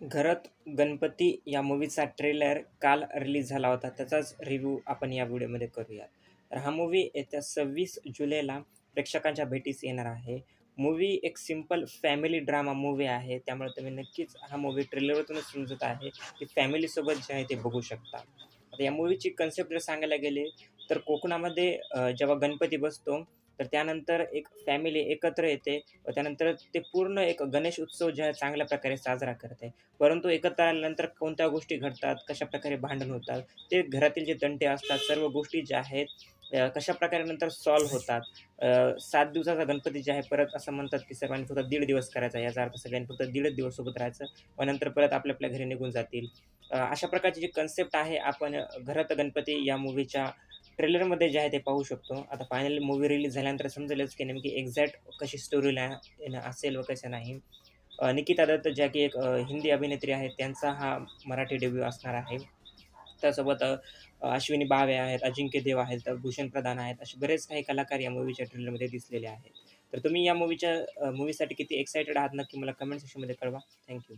घरात गणपती या मूव्हीचा ट्रेलर काल रिलीज झाला होता. त्याचाच रिव्ह्यू आपण या व्हिडिओमध्ये करूया. तर हा मूव्ही येत्या 26 जुलैला प्रेक्षकांच्या भेटीस येणार आहे. मूव्ही एक सिंपल फॅमिली ड्रामा मूव्ही आहे. त्यामुळे तुम्ही नक्कीच हा मूव्ही ट्रेलरवरूनच समजत आहे, की फॅमिलीसोबत जे आहे ते बघू शकता. आता या मूव्हीची कन्सेप्ट जर सांगायला गेले, तर कोकणामध्ये जेव्हा गणपती बसतो, तर त्यानंतर एक फॅमिली एकत्र येते व त्यानंतर ते पूर्ण एक गणेश उत्सव जे आहे चांगल्या प्रकारे साजरा करते. परंतु एकत्र आल्यानंतर कोणत्या गोष्टी घडतात, कशाप्रकारे भांडण होतात, ते घरातील जे तंटे असतात, सर्व गोष्टी ज्या आहेत कशा कशाप्रकारे नंतर सॉल्व्ह होतात. सात दिवसाचा गणपती जे आहे परत असं म्हणतात, की सर्वांनी फक्त दीड दिवस करायचा. याचा अर्थ सगळ्यांनी फक्त दीडच दिवस सोबत राहायचं व नंतर परत आपल्या आपल्या घरी निघून जातील. अशा प्रकारची जी कन्सेप्ट आहे आपण घरात गणपती या मूव्हीच्या ट्रेलरमध्ये जे आहे ते पाहू शकतो. आता फायनली मूव्ही रिलीज झाल्यानंतर समजेलच, की नेमकी एक्झॅक्ट कशी स्टोरी लाईन असेल व कसं नाही. निकिता दत्त ज्या की एक हिंदी अभिनेत्री आहेत, त्यांचा हा मराठी डेब्यू असणार आहे. त्यासोबत अश्विनी बावे आहेत, अजिंक्य देव आहेत, भूषण प्रधान आहेत, असे बरेच काही कलाकार या मूव्हीच्या ट्रेलरमध्ये दिसलेले आहेत. तर तुम्ही या मूव्हीच्या मूवीसाठी किती एक्सायटेड आहात नक्की मला कमेंट सेक्शनमध्ये कळवा. थँक्यू